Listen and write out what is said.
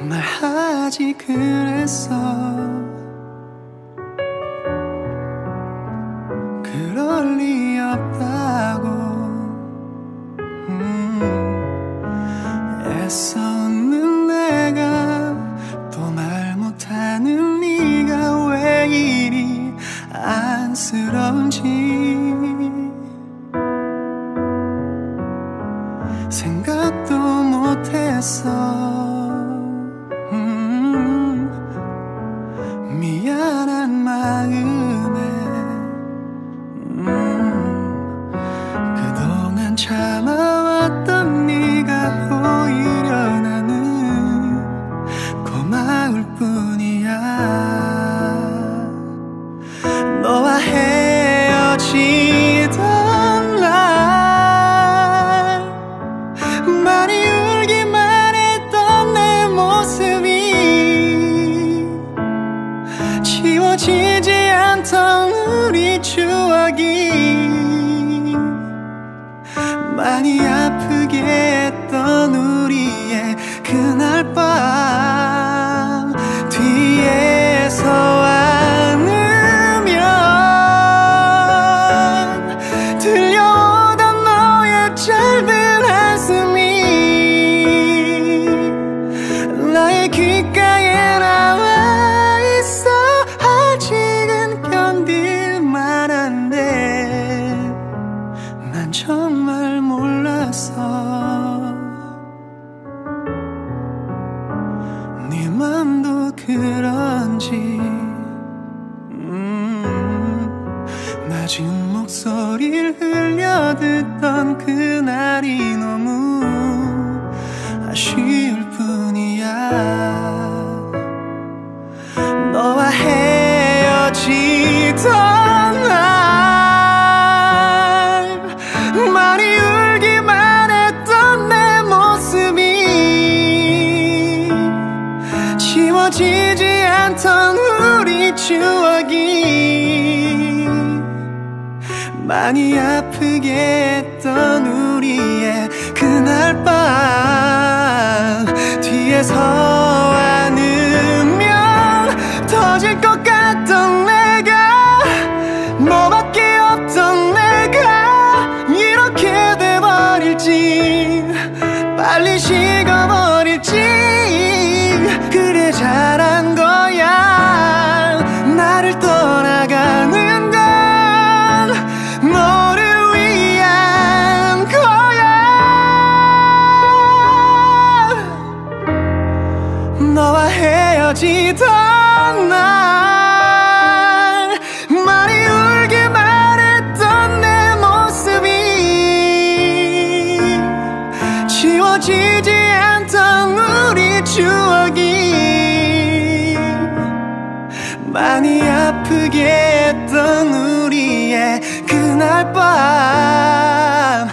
음, 말하지 그랬어. 그럴 리 없다고. 음, 애써 웃는 내가 또 말 못하는 안쓰러운지 생각도 못했어. 음, 미안한 마음에. 음, 그동안 참아 많이 아프게 그런지 음, 낮은 목소리를 흘려 듣던 그날이 너무 아쉬울 지워지지 않던 우리 추억이 많이 아프게 했던 우리의 그날 밤 뒤에서 지워지지 않던 우리 추억이 많이 아프게 했던 우리의 그날 밤